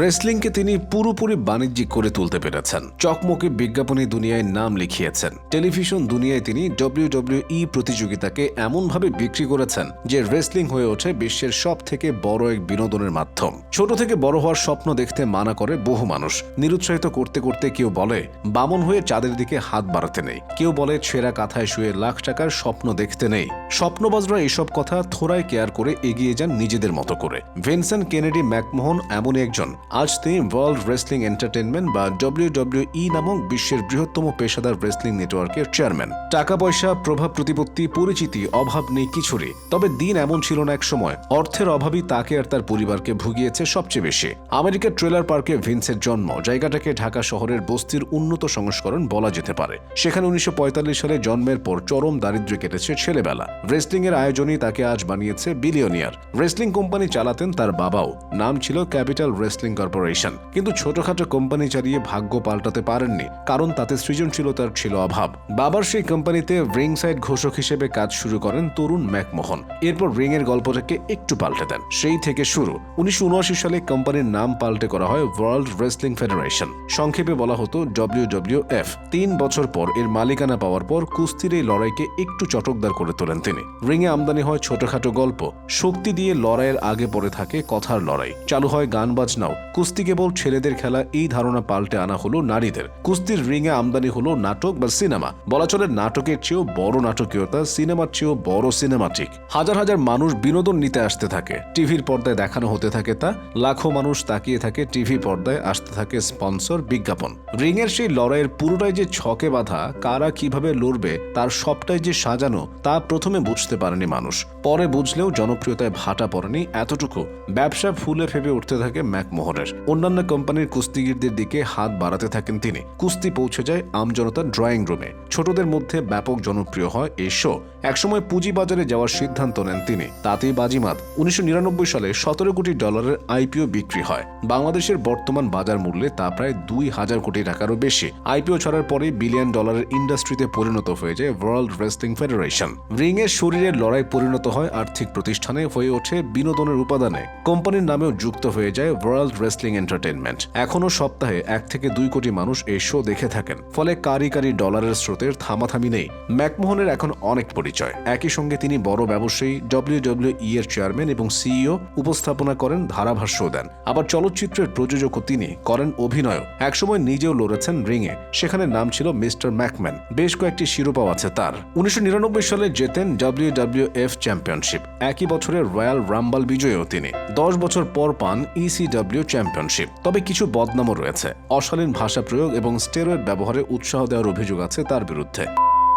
রেসলিংকে তিনি পুরোপুরি বাণিজ্যিক করে তুলতে পেরেছেন। চকমকে বিজ্ঞাপনী দুনিয়ায় নাম লিখিয়েছেন। টেলিভিশন দুনিয়ায় তিনি ডব্লিউডব্লিউই প্রতিযোগিতাকে এমনভাবে বিক্রি করেছেন যে রেসলিং হয়ে ওঠে বিশ্বের সব থেকে বড় এক বিনোদনের মাধ্যম। ছোট থেকে বড় হওয়ার স্বপ্ন দেখতে মানা করে বহু মানুষ। নিরুৎসাহিত করতে করতে কেউ বলে, বামন হয়ে চাঁদের দিকে হাত বাড়াতে নেই। কেউ বলে, ছেঁড়া কাঁথায় শুয়ে লাখ টাকার স্বপ্ন দেখতে নেই। স্বপ্নবাজরা এসব কথা থোড়ায় কেয়ার করে এগিয়ে যান নিজেদের মতো করে। ভিনসেন্ট কেনেডি ম্যাকমোহন এমনই একজন আজ তিনি ওয়ার্ল্ড রেসলিং এন্টারটেনমেন্ট বা ডব্লিউডব্লিউই নামক বিশ্বের বৃহত্তম পেশাদার রেসলিং নেটওয়ার্কের চেয়ারম্যান। টাকা পয়সা প্রভাব প্রতিপত্তি, পরিচিতি, অভাব নেই কিছুরই। তবে দিন এমন ছিল না এক সময় অর্থের অভাবই তাকে আর তার পরিবারকে ভুগিয়েছে সবচেয়ে বেশি। আমেরিকার ট্রেলার পার্কে ভিন্সের জন্ম। জায়গাটাকে ঢাকা শহরের বস্তির উন্নত সংস্করণ বলা যেতে পারে। সেখানে উনিশশো পঁয়তাল্লিশ সালে জন্মের পর চরম দারিদ্র্যে কেটেছে ছেলেবেলা। রেসলিং এর আয়োজনই তাকে আজ বানিয়েছে বিলিয়নিয়ার। রেসলিং কোম্পানি চালাতেন তার বাবাও। নাম ছিল ক্যাপিটাল রেসলিং কর্পোরেশন। কিন্তু ছোটখাটো কোম্পানি চালিয়ে ভাগ্য পাল্টাতে পারেননি, কারণ তাতে সৃজনশীলতার ছিল অভাব। বাবার সেই কোম্পানিতে রিং সাইড ঘোষক হিসেবে কাজ শুরু করেন তরুণ ম্যাকমোহন। এরপর রিং এর গল্পটাকে একটু পাল্টে দেন। সেই থেকে শুরু। উনিশশো সালে কোম্পানির নাম পাল্টে করা হয় ওয়ার্ল্ড রেসলিং ফেডারেশন। সংক্ষেপে বলা হতো ডব্লিউ ডব্লিউ ডব্লিউডব্লিউএফ তিন বছর পর এর মালিকানা পাওয়ার পর কুস্তির এই লড়াইকে একটু চটকদার করে তোলেন তিনি। রিংয়ে আমদানি হয় ছোটখাটো গল্প। শক্তি দিয়ে লড়াইয়ের আগে পড়ে থাকে কথার লড়াই। চালু হয় গান বাজনাও কুস্তি কেবল ছেলেদের খেলা, এই ধারণা পাল্টে আনা হলো নারীদের। কুস্তির রিংয়ে আমদানি হলো নাটক বা সিনেমা। বলা চলে নাটকের চেয়েও বড় নাটকীয়তা সিনেমার চেয়েও বড় সিনেমাটিক হাজার হাজার মানুষ বিনোদন নিতে আসতে থাকে। টিভির পর্দায় দেখানো হতে থাকে তা, লাখো মানুষ তাকিয়ে থাকে টিভি পর্দায় আসতে থাকে স্পন্সর বিজ্ঞাপন। রিংয়ের সেই লড়াইয়ের পুরোটাই যে ছকে বাঁধা, কারা কীভাবে লড়বে, তার সবটাই যে সাজানো, তা প্রথমে বুঝতে পারেনি মানুষ। পরে বুঝলেও জনপ্রিয়তায় ভাটা পড়েনি এতটুকু। ব্যবসা ফুলে ফেপে উঠতে থাকে ম্যাকমোহনের। অন্যান্য কোম্পানির কুস্তিগিরদের দিকে হাত বাড়াতে থাকেন তিনি। কুস্তি পৌঁছে যায় আমজনতার ড্রয়িং রুমে। ছোটদের মধ্যে ব্যাপক জনপ্রিয় হয় এই শো একসময় পুঁজিবাজারে যাওয়ার সিদ্ধান্ত নেন তিনি। তাতেই বাজিমাত। উনিশশো সালে সতেরো কোটি ডলারের আইপিও বিক্রি হয়। বাংলাদেশের বর্তমান বাজার মূল্যে তা প্রায় দুই হাজার কোটি টাকারও বেশি। আইপিও ছাড়ার পরে বিলিয়ন ডলারের ইন্ডাস্ট্রিতে পরিণত হয়ে যায় ওয়ার্ল্ড রেসলিং ফেডারেশন রিং এর শরীরের লড়াই পরিণত হয় আর্থিক প্রতিষ্ঠানে হয়ে ওঠে বিনোদনের উপাদানে। কোম্পানির নামেও যুক্ত হয়ে যায় ওয়ার্ল্ড রেসলিং এন্টারটেনমেন্ট এখনও সপ্তাহে এক থেকে দুই কোটি মানুষ এই শো দেখে থাকেন। ফলে কারি কারি ডলারের স্রোতের থামাথামি নেই। ম্যাকমোহনের এখন অনেক পরিচয়। একই সঙ্গে তিনি বড় ব্যবসায়ী ডব্লিউডব্লিউই এর চেয়ারম্যান এবং সিইও উপস্থাপনা করেন ধারাভাষ্য দেন। আবার চলচ্চিত্রের প্রযোজকও তিনি করেন অভিনয়ও। একসময় নিজেও লড়েছেন রিংয়ে। সেখানে নাম ছিল মিস্টার ম্যাকম্যান। বেশ কয়েকটি শিরোপাও আছে তার। উনিশশো নিরানব্বই সালে জেতেন ডাব্লিউডব্লিউএফ চ্যাম্পিয়নশিপ একই বছরে রয়্যাল রাম্বাল বিজয়ীও তিনি। দশ বছর পর পান ইসিডব্লিউ চ্যাম্পিয়নশিপ তবে কিছু বদনামও রয়েছে। অশালীন ভাষা প্রয়োগ এবং স্টেরয়েড ব্যবহারে উৎসাহ দেওয়ার অভিযোগ আছে তার বিরুদ্ধে।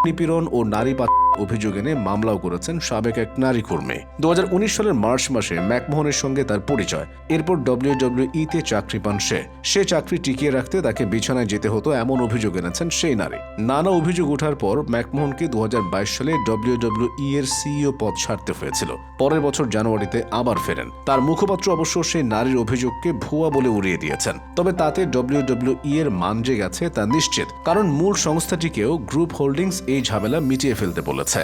নিপীড়ন ও নারী অভিযোগ এনে মামলাও করেছেন সাবেক এক নারী কর্মী। দু সালের মার্চ মাসে ম্যাকমোহনের সঙ্গে তার পরিচয়। এরপর ডব্লিউডব্লিউই তে চাকরি পান সে। সে চাকরি টিকিয়ে রাখতে তাকে বিছানায় যেতে হতো এমন অভিযোগ এনেছেন সেই নারী। নানা অভিযোগ ওঠার পর ম্যাকমোহনকে দু সালে ডব্লিউডব্লিউই এর সিইও পদ ছাড়তে হয়েছিল। পরের বছর জানুয়ারিতে আবার ফেরেন। তার মুখপাত্র অবশ্য সেই নারীর অভিযোগকে ভুয়া বলে উড়িয়ে দিয়েছেন। তবে তাতে ডব্লিউডব্লিউই এর মান যে গেছে তা নিশ্চিত। কারণ মূল সংস্থাটিকেও গ্রুপ হোল্ডিংস এই ঝামেলা মিটিয়ে ফেলতে বলেছে।